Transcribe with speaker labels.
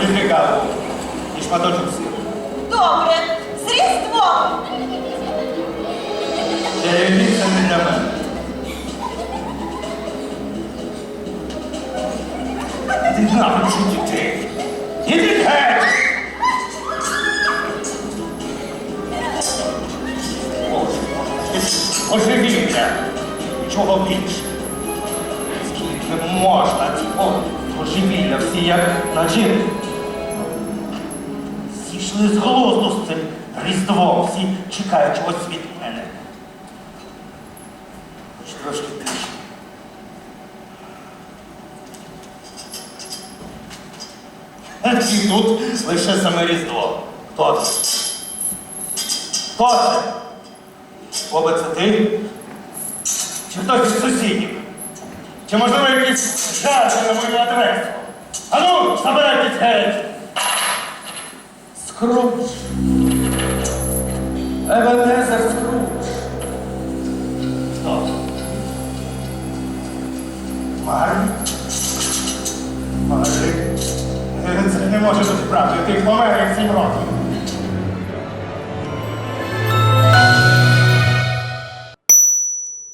Speaker 1: тільки каву і шматочок сиру.
Speaker 2: Добре, з Різдвом!
Speaker 1: Це не для мене. Ненавиджу дітей. Ідіть геть! Боже, божевілля. Чого більше? Скільки можна цього божевілля всі як на жінку? Зійшли з глузду з цим різдвом, всі чекають чогось від мене. Хоч трошки тиші. І тут лише саме різдво. Хто це? Хто це? Оба це ти? Чи хтось із сусідів? Чи можливо якісь жарти на мою адресу? Ану, забирайтесь геть! Скрудж. Ебенезер Скрудж. Хто? Марі? Марі? Це не може бути правдою. Ти помер як сім років.